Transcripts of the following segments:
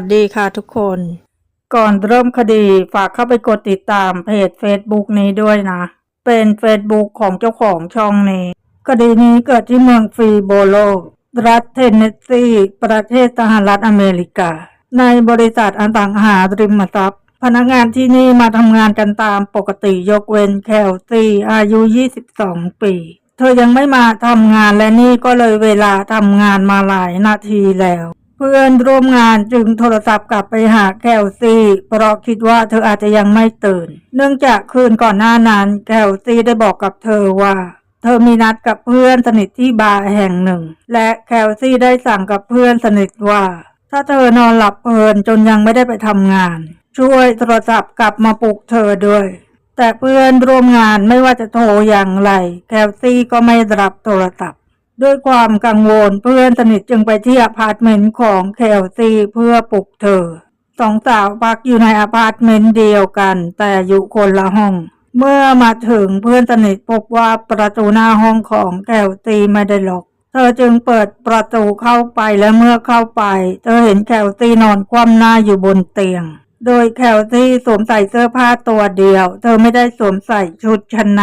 วัสดีค่ะทุกคน ก่อนเริ่มคดีฝากเข้าไปกดติดตามเพจ Facebook นี้ด้วยนะ เป็น Facebook ของเจ้าของช่องนี้ คดีนี้เกิดที่เมืองฟรีโบโล รัฐเทนเนสซีประเทศสหรัฐอเมริกา ในบริษัทอสังหาริมทรัพย์ พนักงานที่นี่มาทำงานกันตามปกติยกเว้นแคลซี่อายุ 22 ปีเธอยังไม่มาทำงานและนี่ก็เลยเวลาทำงานมาหลายนาทีแล้ว เพื่อนร่วมงานจึงโทรศัพท์กลับไปหาแคลซี่เพราะคิดว่าเธออาจจะยังไม่ตื่น เนื่องจากคืนก่อนหน้านั้นแคลซี่ได้บอกกับเธอว่า เธอมีนัดกับเพื่อนสนิทที่บาร์แห่งหนึ่ง และแคลซี่ได้สั่งกับเพื่อนสนิทว่า ถ้าเธอนอนหลับเพลินจนยังไม่ได้ไปทำงาน ช่วยโทรศัพท์กลับมาปลุกเธอด้วย แต่เพื่อนร่วมงานไม่ว่าจะโทรอย่างไร แคลซี่ก็ไม่รับโทรศัพท์ ด้วยความกังวลเพื่อนสนิทจึงไปที่อพาร์ตเมนต์ของแคลซีเพื่อปลุกเธอสองสาวพักอยู่ในอพาร์ตเมนต์เดียวกัน แต่อยู่คนละห้อง เมื่อมาถึงเพื่อนสนิทพบว่าประตูหน้าห้องของแคลซีไม่ได้ล็อก เธอจึงเปิดประตูเข้าไปและเมื่อเข้าไป เธอเห็นแคลซีนอนคว่ำหน้าอยู่บนเตียง โดยแคลซีสวมใส่เสื้อผ้าตัวเดียว เธอไม่ได้สวมใส่ชุดชั้นใน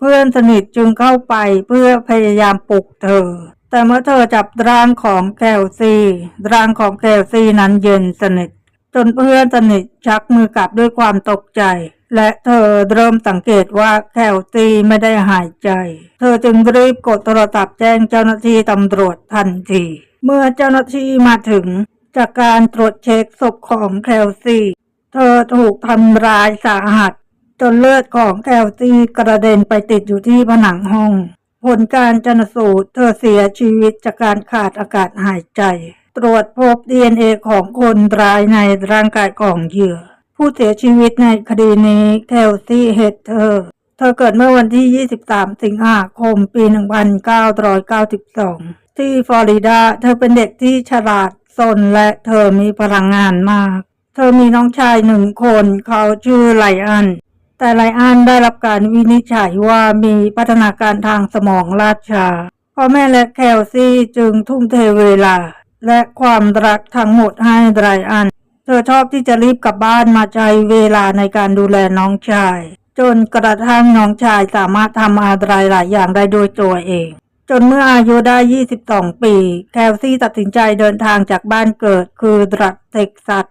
เพื่อนสนิทจึงเข้าไปเพื่อพยายามปลุกเธอ แต่เมื่อเธอจับร่างของแคลซีร่างของแคลซีนั้นเย็นสนิท จนเพื่อนสนิทชักมือกลับด้วยความตกใจและเธอเริ่มสังเกตว่าแคลซีไม่ได้หายใจ เธอจึงรีบกดโทรศัพท์แจ้งเจ้าหน้าที่ตำรวจทันที เมื่อเจ้าหน้าที่มาถึง จากการตรวจเช็คศพของแคลซี เธอถูกทำร้ายสาหัส จนเลือดของแคลซี่กระเด็นไปติดอยู่ที่ผนังห้อง ผลการชนสูตรเธอเสียชีวิตจากการขาดอากาศหายใจ ตรวจพบ DNA ของคนร้ายในร่างกายของเหยื่อ ผู้เสียชีวิตในคดีนี้แคลซี่เฮดเธอร์เธอเกิดเมื่อวันที่ 23 สิงหาคม ปี 1992 ที่ฟลอริดา เธอเป็นเด็กที่ฉลาดสนและเธอมีพลังงานมาก เธอมีน้องชายหนึ่งคน เขาชื่อไลอัน แต่ไลอันได้รับการวินิจฉัยว่ามีพัฒนาการทางสมองลาดช้าพ่อแม่และแคลซี่จึงทุ่มเทเวลา และความรักทั้งหมดให้ไลอันเธอชอบที่จะรีบกลับบ้านมาใช้เวลาในการดูแลน้องชาย จนกระทั่งน้องชายสามารถทำอะไรหลายอย่างได้โดยตัวเองจนเมื่ออายุได้ 22 ปี แคลซี่ตัดสินใจเดินทางจากบ้านเกิดคือรัฐเท็กซัส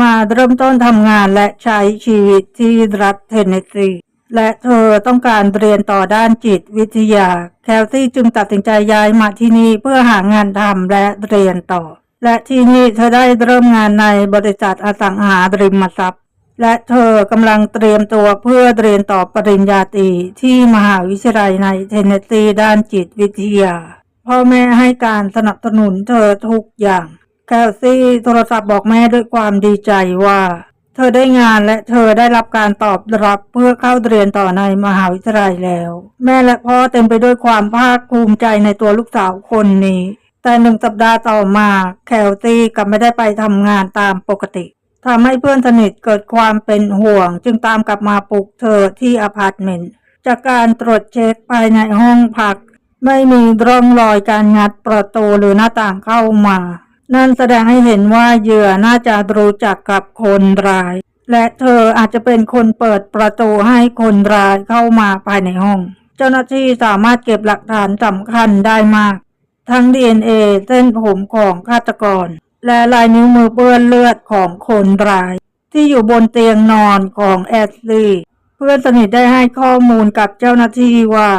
มาเริ่มต้นทำงานและใช้ชีวิตที่รัฐเทนเนสซีและเธอต้องการเรียนต่อด้านจิตวิทยา แคลซี่จึงตัดสินใจย้ายมาที่นี่เพื่อหางานทำและเรียนต่อ และที่นี่เธอได้เริ่มงานในบริษัทอสังหาริมทรัพย์ และเธอกำลังเตรียมตัวเพื่อเรียนต่อปริญญาตรีที่มหาวิทยาลัยในเทนเนสซีด้านจิตวิทยา พ่อแม่ให้การสนับสนุนเธอทุกอย่าง แคลซี่โทรศัพท์บอกแม่ด้วยความดีใจว่า เธอได้งานและเธอได้รับการตอบรับเพื่อเข้าเรียนต่อในมหาวิทยาลัยแล้ว แม่และพ่อเต็มไปด้วยความภาคภูมิใจในตัวลูกสาวคนนี้ แต่หนึ่งสัปดาห์ต่อมา แคลซี่กลับไม่ได้ไปทำงานตามปกติทำให้เพื่อนสนิทเกิดความเป็นห่วง จึงตามกลับมาปลุกเธอที่อพาร์ตเมนต์จากการตรวจเช็คภายในห้องพัก ไม่มีร่องรอยการงัดประตูหรือหน้าต่างเข้ามา นั่นแสดงให้เห็นว่าเหยื่อน่าจะรู้จักกับคนร้าย และเธออาจจะเป็นคนเปิดประตูให้คนร้ายเข้ามาภายในห้อง เจ้าหน้าที่สามารถเก็บหลักฐานสำคัญได้มาก ทั้ง DNA เส้นผมของฆาตกร และลายนิ้วมือเปื้อนเลือดของคนร้าย ที่อยู่บนเตียงนอนของแอดลีเพื่อนสนิทได้ให้ข้อมูลกับเจ้าหน้าที่ว่า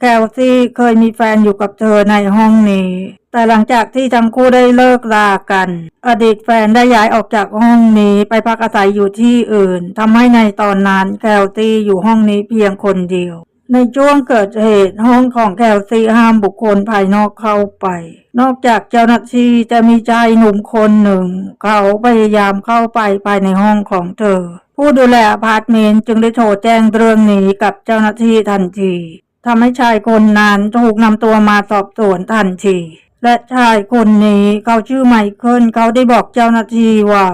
แคลซี่เคยมีแฟนอยู่กับเธอในห้องนี้ แต่หลังจากที่ทั้งคู่ได้เลิกรากัน อดีตแฟนได้ย้ายออกจากห้องนี้ไปพักอาศัยอยู่ที่อื่นทำให้ในตอนนั้นแคลซี่อยู่ห้องนี้เพียงคนเดียว ในช่วงเกิดเหตุห้องของแคลซี่ห้ามบุคคลภายนอกเข้าไป นอกจากเจ้าหน้าที่จะมีชายหนุ่มคนหนึ่ง เขาพยายามเข้าไปภายในห้องของเธอ ผู้ดูแลอพาร์ตเมนต์จึงได้โทรแจ้งเรื่องนี้กับเจ้าหน้าที่ทันทีทำให้ชายคนนั้นถูกนำตัวมาสอบสวนทันที และชายคนนี้เขาชื่อไมเคิลเขาได้บอกเจ้าหน้าที่ว่า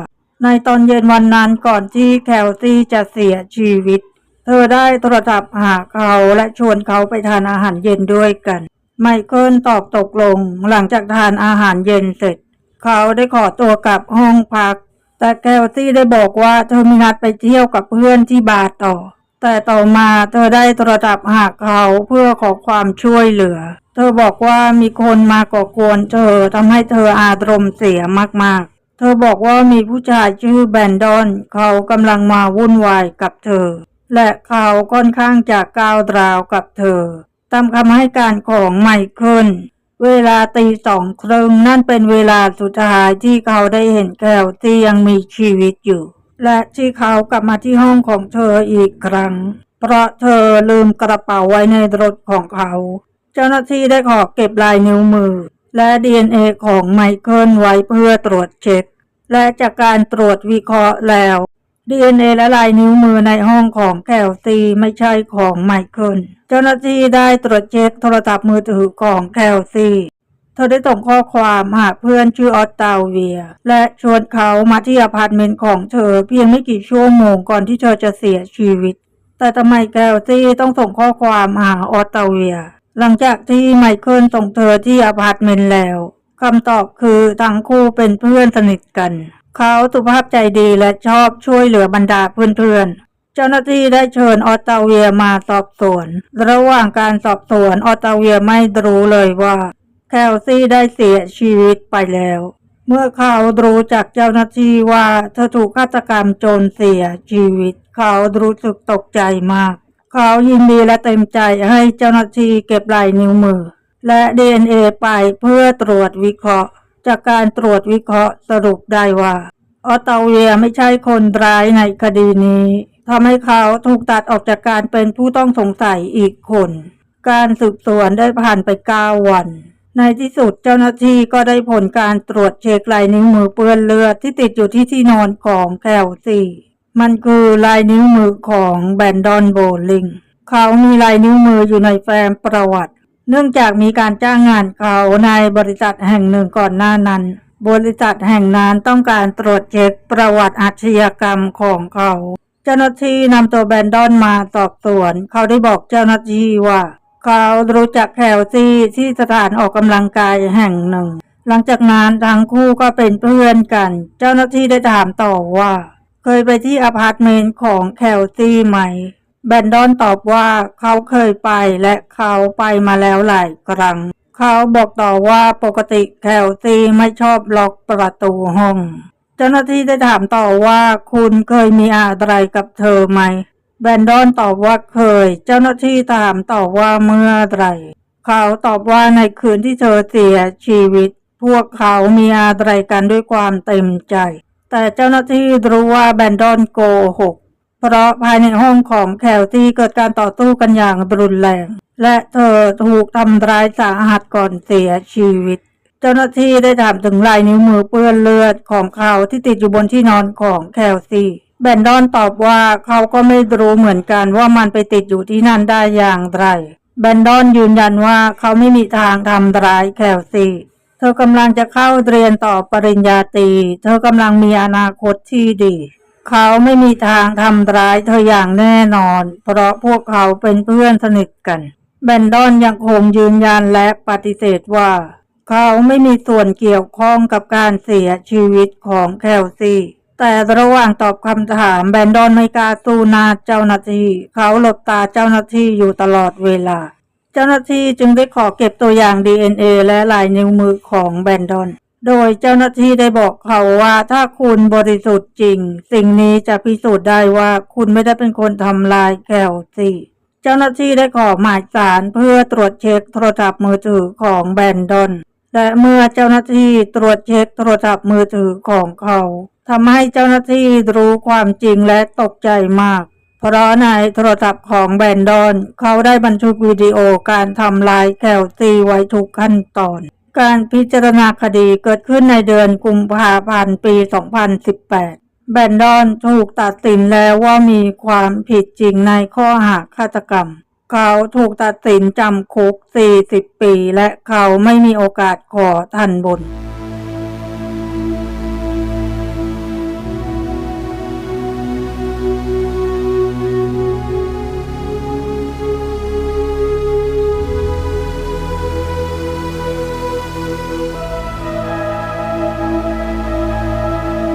ในตอนเย็นวันนั้นก่อนที่แคลซี่จะเสียชีวิต เธอได้โทรศัพท์หาเขาและชวนเขาไปทานอาหารเย็นด้วยกัน ไมเคิลตอบตกลงหลังจากทานอาหารเย็นเสร็จ เขาได้ขอตัวกลับห้องพัก แต่แคลซี่ได้บอกว่าเธอมีนัดไปเที่ยวกับเพื่อนที่บาร์ต่อ แต่ต่อมาเธอได้โทรศัพท์หาเขาเพื่อขอความช่วยเหลือ เธอบอกว่ามีคนมาก่อกวนเธอทำให้เธออารมณ์เสียมากๆ เธอบอกว่ามีผู้ชายชื่อแบนดอนเขากำลังมาวุ่นวายกับเธอ และเขาค่อนข้างจะก้าวร้าวกับเธอ ตามคำให้การของไมเคิลเวลาตีสองครึ่งนั่นเป็นเวลาสุดท้ายที่เขาได้เห็นแคลที่ยังมีชีวิตอยู่ และที่เขากลับมาที่ห้องของเธออีกครั้ง เพราะเธอลืมกระเป๋าไว้ในรถของเขา เจ้าหน้าที่ได้ขอเก็บลายนิ้วมือ และ DNA ของไมเคิลไว้เพื่อตรวจเช็ค และจากการตรวจวิเคราะห์แล้ว DNA และลายนิ้วมือในห้องของแคลซีไม่ใช่ของไมเคิลเจ้าหน้าที่ได้ตรวจเช็คโทรศัพท์มือถือของแคลซีเธอได้ส่งข้อความหาเพื่อนชื่อออตตาเวีย และชวนเขามาที่อพาร์ตเมนต์ของเธอเพียงไม่กี่ชั่วโมงก่อนที่เธอจะเสียชีวิต แต่ทำไมแคลซี่ต้องส่งข้อความหาออตตาเวีย หลังจากที่ไมเคิลส่งเธอที่อพาร์ตเมนต์แล้วคำตอบคือทั้งคู่เป็นเพื่อนสนิทกัน เขาสุภาพใจดีและชอบช่วยเหลือบรรดาเพื่อนๆ เจ้าหน้าที่ได้เชิญออตตาเวียมาสอบสวน ระหว่างการสอบสวนออตตาเวียไม่รู้เลยว่า แคลซี่ได้เสียชีวิตไปแล้ว เมื่อเขารู้จากเจ้าหน้าที่ว่าเธอถูกฆาตกรรมจนเสียชีวิต เขารู้สึกตกใจมาก เขายินดีและเต็มใจให้เจ้าหน้าที่เก็บลายนิ้วมือ และ DNA ไปเพื่อตรวจวิเคราะห์ จากการตรวจวิเคราะห์สรุปได้ว่า ออตตเวียไม่ใช่คนร้ายในคดีนี้ทำให้เขาถูกตัดออกจากการเป็นผู้ต้องสงสัยอีกคน การสืบสวนได้ผ่านไป9วัน ในที่สุดเจ้าหน้าที่ก็ได้ผลการตรวจเช็คลายนิ้วมือเปื้อนเลือดที่ติดอยู่ที่ที่นอนของแคลซี่ มันคือลายนิ้วมือของแบนดอนโบลิง เขามีลายนิ้วมืออยู่ในแฟ้มประวัติ เนื่องจากมีการจ้างงานเขาในบริษัทแห่งหนึ่งก่อนหน้านั้น บริษัทแห่งนั้นต้องการตรวจเช็คประวัติอาชญากรรมของเขา เจ้าหน้าที่นำตัวแบนดอนมาสอบสวน เขาได้บอกเจ้าหน้าที่ว่า เขารู้จักแคลซี่ที่สถานออกกำลังกายแห่งหนึ่ง หลังจากนั้นทั้งคู่ก็เป็นเพื่อนกัน เจ้าหน้าที่ได้ถามต่อว่า เคยไปที่อพาร์ตเมนต์ของแคลซี่ไหม แบนดอนตอบว่าเขาเคยไปและเขาไปมาแล้วหลายครั้ง เขาบอกต่อว่าปกติแคลซี่ไม่ชอบล็อกประตูห้อง เจ้าหน้าที่ได้ถามต่อว่าคุณเคยมีอะไรกับเธอไหม แบนดอนตอบว่าเคย เจ้าหน้าที่ถามต่อว่าเมื่อไหรเขาตอบว่าในคืนที่เธอเสียชีวิต พวกเขามีอะไรกันด้วยความเต็มใจ แต่เจ้าหน้าที่รู้ว่าแบนดอนโกหก เพราะภายในห้องของแคลซี่เกิดการต่อสู้กันอย่างรุนแรง และเธอถูกทำร้ายสาหัสก่อนเสียชีวิต เจ้าหน้าที่ได้ถามถึงลายนิ้วมือเปื้อนเลือดของเขาที่ติดอยู่บนที่นอนของแคลซี่แบนดอนตอบว่าเขาก็ไม่รู้เหมือนกันว่ามันไปติดอยู่ที่นั่นได้อย่างไรแบนดอนยืนยันว่าเขาไม่มีทางทำร้ายแคลซี่ เธอกำลังจะเข้าเรียนต่อปริญญาตรี เธอกำลังมีอนาคตที่ดี เขาไม่มีทางทำร้ายเธออย่างแน่นอน เพราะพวกเขาเป็นเพื่อนสนิทกันแบนดอนยังคงยืนยันและปฏิเสธว่า เขาไม่มีส่วนเกี่ยวข้องกับการเสียชีวิตของแคลซีแต่ระหว่างตอบคำถามแบนดอนไม่กล้าสู้นาเจ้าหน้าที่ เขาหลบตาเจ้าหน้าที่อยู่ตลอดเวลา เจ้าหน้าที่จึงได้ขอเก็บตัวอย่าง DNA และลายนิ้วมือของแบนดอน โดยเจ้าหน้าที่ได้บอกเขาว่าถ้าคุณบริสุทธิ์จริง สิ่งนี้จะพิสูจน์ได้ว่าคุณไม่ได้เป็นคนทำลายแคลซี่เจ้าหน้าที่ได้ขอหมายสารเพื่อตรวจเช็คโทรศัพท์มือถือของแบนดอน และเมื่อเจ้าหน้าที่ตรวจเช็คโทรศัพท์มือถือของเขาทำให้เจ้าหน้าที่รู้ความจริงและตกใจมาก เพราะในโทรศัพท์ของแบนดอน เขาได้บันทึกวิดีโอการทำลายแคลซีไว้ทุกขั้นตอน การพิจารณาคดีเกิดขึ้นในเดือนกุมภาพันธ์ปี 2018 แบนดอนถูกตัดสินแล้วว่ามีความผิดจริงในข้อหาฆาตกรรม เขาถูกตัดสินจำคุก 40 ปี และเขาไม่มีโอกาสขอทันบน